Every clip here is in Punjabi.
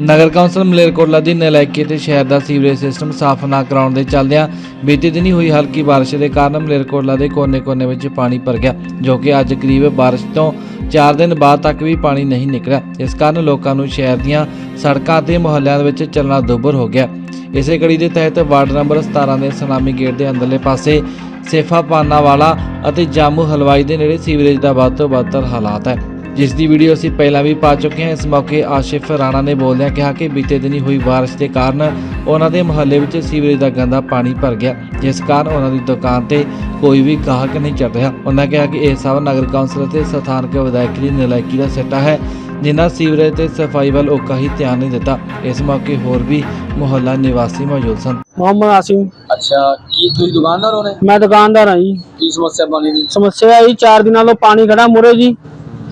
ਨਗਰ ਕੌਂਸਲ ਮਲੇਰਕੋਟਲਾ ਦੀ ਨਲਾਇਕੀ ਤੇ ਸ਼ਹਿਰ ਦਾ ਸੀਵਰੇਜ ਸਿਸਟਮ ਸਾਫ਼ ਨਾ ਕਰਾਉਣ ਦੇ ਚੱਲਦਿਆਂ ਬੀਤੇ ਦਿਨੀ ਹੋਈ ਹਲਕੀ ਬਾਰਿਸ਼ ਦੇ ਕਾਰਨ ਮਲੇਰਕੋਟਲਾ ਦੇ ਕੋਨੇ-ਕੋਨੇ ਵਿੱਚ ਪਾਣੀ ਭਰ ਗਿਆ, ਜੋ ਕਿ ਅੱਜ ਕਰੀਬ ਬਾਰਿਸ਼ ਤੋਂ 4 ਦਿਨ ਬਾਅਦ ਤੱਕ ਵੀ ਪਾਣੀ ਨਹੀਂ ਨਿਕਲਿਆ। ਇਸ ਕਾਰਨ ਲੋਕਾਂ ਨੂੰ ਸ਼ਹਿਰ ਦੀਆਂ ਸੜਕਾਂ ਤੇ ਮੁਹੱਲਿਆਂ ਵਿੱਚ ਚੱਲਣਾ ਦੁੱਭਰ ਹੋ ਗਿਆ। ਇਸੇ ਕੜੀ ਦੇ ਤਹਿਤ ਵਾਰਡ ਨੰਬਰ 17 ਦੇ ਸਲਾਮੀ ਗੇਟ ਦੇ ਅੰਦਰਲੇ ਪਾਸੇ ਸੇਫਾ ਪਾਨਾ ਵਾਲਾ ਅਤੇ ਜਾਮੂ ਹਲਵਾਈ ਦੇ ਨੇੜੇ ਸੀਵਰੇਜ ਦਾ ਵੱਧ ਤੋਂ ਵੱਧ ਹਾਲਾਤ ਹੈ। ਜਿਸ ਦੀ ਵੀਡੀਓ ਅਸੀਂ ਪਹਿਲਾਂ ਵੀ ਪਾ ਚੁੱਕੇ ਹਾਂ ਇਸ ਮੌਕੇ ਆਸ਼ਿਫ ਰਾਣਾ ਨੇ ਬੋਲਦਿਆਂ ਕਿਹਾ ਕਿ ਬੀਤੇ ਦਿਨੀ ਹੋਈ ਬਾਰਿਸ਼ ਦੇ ਕਾਰਨ ਉਹਨਾਂ ਦੇ ਮੁਹੱਲੇ ਵਿੱਚ ਸੀਵਰੇਜ ਦਾ ਗੰਦਾ ਪਾਣੀ ਭਰ ਗਿਆ ਜਿਸ ਕਾਰਨ ਉਹਨਾਂ ਦੀ ਦੁਕਾਨ ਤੇ ਕੋਈ ਵੀ ਗਾਹਕ ਨਹੀਂ ਚੜ ਰਿਹਾ। ਉਹਨਾਂ ਕਿਹਾ ਕਿ ਇਹ ਸਭ ਨਗਰ ਕੌਂਸਲ ਅਤੇ ਸਥਾਨਕ ਵਿਧਾਇਕ ਦੀ ਨਲਾਇਕੀ ਦਾ ਸਿੱਟਾ ਹੈ ਜਿਨ੍ਹਾਂ ਸੀਵਰੇਜ ਤੇ ਸਫ਼ਾਈ ਵੱਲ ਓਕਾ ਹੀ ਧਿਆਨ ਨਹੀਂ ਦਿੱਤਾ। ਇਸ ਮੌਕੇ ਹੋਰ ਵੀ ਮੁਹੱਲਾ ਨਿਵਾਸੀ ਮੌਜੂਦ ਸਨ। ਮੁਹੰਮਦ ਆਸਿਮ। ਅੱਛਾ ਕੀ ਤੁਸੀਂ ਦੁਕਾਨਦਾਰ ਹੋ ਨੇ ਮੈਂ ਦੁਕਾਨਦਾਰ ਹਾਂ ਜੀ। ਕੀ ਸਮੱਸਿਆ ਬਣੀ ਸਮੱਸਿਆ ਇਹ 4 ਦਿਨਾਂ ਤੋਂ ਪਾਣੀ ਖੜਾ ਮੁਰੇ ਜੀ।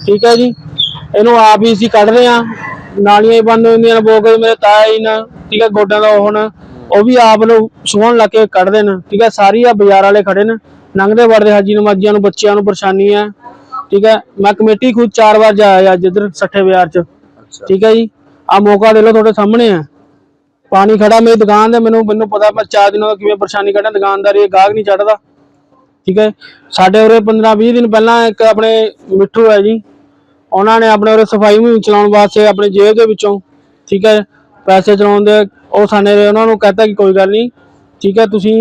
ਠੀਕ ਹੈ ਜੀ। ਇਹਨੂੰ ਆਪ ਹੀ ਅਸੀਂ ਕੱਢ ਰਹੇ ਆ ਨਾਲੀਆਂ ਹੀ ਬੰਦ ਹੁੰਦੀਆਂ ਨੇ ਬੋਗਲ ਮੇਰੇ ਤਾਇਆ ਜੀ ਨੇ ਠੀਕ ਹੈ ਗੋਡਿਆਂ ਦਾ ਉਹ ਹੁਣ ਉਹ ਵੀ ਆਪ ਨੂੰ ਸੁਹਣ ਲਾ ਕੇ ਕੱਢਦੇ ਨੇ ਠੀਕ ਹੈ ਸਾਰੀ ਆ ਬਾਜ਼ਾਰ ਵਾਲੇ ਖੜੇ ਨੇ ਲੰਘਦੇ ਵੜਦੇ ਹਾਜੀ ਨਮਾਜ਼ੀਆਂ ਨੂੰ ਬੱਚਿਆਂ ਨੂੰ ਪਰੇਸ਼ਾਨੀ ਹੈ ਠੀਕ ਹੈ। ਮੈਂ ਕਮੇਟੀ ਖੁਦ ਚਾਰ ਵਾਰ ਜਾਇਆ ਅੱਜ ਇੱਧਰ ਸੱਠੇ ਬਾਜ਼ਾਰ ਚ ਠੀਕ ਹੈ ਜੀ। ਆ ਮੌਕਾ ਦੇ ਲਓ ਤੁਹਾਡੇ ਸਾਹਮਣੇ ਆ ਪਾਣੀ ਖੜਾ ਮੇਰੀ ਦੁਕਾਨ ਤੇ ਮੈਨੂੰ ਮੈਨੂੰ ਪਤਾ ਮੈਂ ਚਾਰ ਦਿਨਾਂ ਤੋਂ ਕਿਵੇਂ ਪਰੇਸ਼ਾਨੀ ਕੱਢਾਂ ਦੁਕਾਨਦਾਰ ਇਹ ਗਾਹਕ ਨਹੀਂ ਚੜਦਾ ਠੀਕ ਹੈ। ਸਾਡੇ ਉਰੇ 15 20 ਦਿਨ ਪਹਿਲਾਂ ਇੱਕ ਆਪਣੇ ਮਿੱਠੂ ਹੈ ਜੀ ਉਹਨਾਂ ਨੇ ਆਪਣੇ ਉਰੇ ਸਫ਼ਾਈ ਮੁਹਿੰਮ ਚਲਾਉਣ ਵਾਸਤੇ ਆਪਣੇ ਜੇਬ ਦੇ ਵਿੱਚੋਂ ਠੀਕ ਹੈ ਪੈਸੇ ਚਲਾਉਣ ਦੇ ਉਹ ਸਾਨੇ ਉਹਨਾਂ ਨੂੰ ਕਹਤਾ ਕਿ ਕੋਈ ਗੱਲ ਨਹੀਂ ਠੀਕ ਹੈ ਤੁਸੀਂ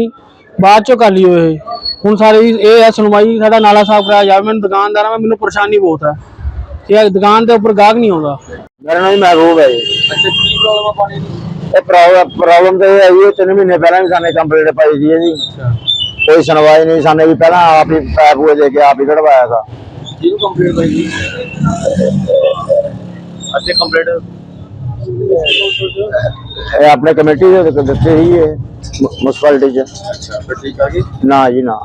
ਬਾਅਦ ਚੋਂ ਕਰ ਲਿਓ ਇਹ। ਹੁਣ ਸਾਰੀ ਇਹ ਹੈ ਸੁਣਵਾਈ ਸਾਡਾ ਨਾਲਾ ਸਾਫ਼ ਕਰਾਇਆ ਜਾਵੇ ਮੈਨੂੰ ਦੁਕਾਨਦਾਰਾਂ ਮੈਂ ਮੈਨੂੰ ਪਰੇਸ਼ਾਨੀ ਬਹੁਤ ਹੈ। ਠੀਕ ਹੈ ਦੁਕਾਨ ਦੇ ਉੱਪਰ ਗਾਹਕ ਨਹੀਂ ਆਉਂਦਾ। ਮੇਰਾ ਨਾਮ ਮਹਿਬੂਬ ਹੈ ਜੀ। ਅੱਛਾ ਕੀ ਪ੍ਰੋਬਲਮ ਆ ਪਾਣੀ ਦੀ? ਇਹ ਪ੍ਰੋਬਲਮ ਤੇ ਇਹ ਹੈ ਜੀ ਇਹ ਤਿੰਨ ਮਹੀਨੇ ਪਹਿਲਾਂ ਵੀ ਸਾਨੇ ਕੰਪਲੀਟ ਪਾਈ ਦੀ ਹੈ ਜੀ ਕੋਈ ਸੁਣਵਾਈ ਨਹੀਂ ਸਾਨੇ ਵੀ ਪਹਿਲਾਂ ਆਪ ਹੀ ਪੈਪ ਹੋਏ ਦੇ ਕੇ ਆਪ ਹੀ ਕਢਵਾਇਆ ਸੀ ਕਿਹਨੂੰ ਕੰਪਲੀਟ ਹੋਈ ਜੀ। ਅੱਛਾ ਕੰਪਲੀਟ ਇਹ ਆਪਣੇ ਕਮੇਟੀ ਦੇ ਦਿੱਤੇ ਹੀ ਇਹ ਮੁਨਸਪੈਲਿਟੀ ਚ। ਅੱਛਾ ਫਿਰ ਠੀਕ ਆ ਗਈ ਨਾ ਜੀ ਨਾ।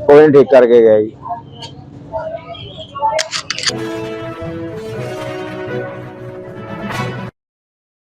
ਕੋਈ ਨਹੀਂ ਠੀਕ ਕਰਕੇ ਗਿਆ ਜੀ।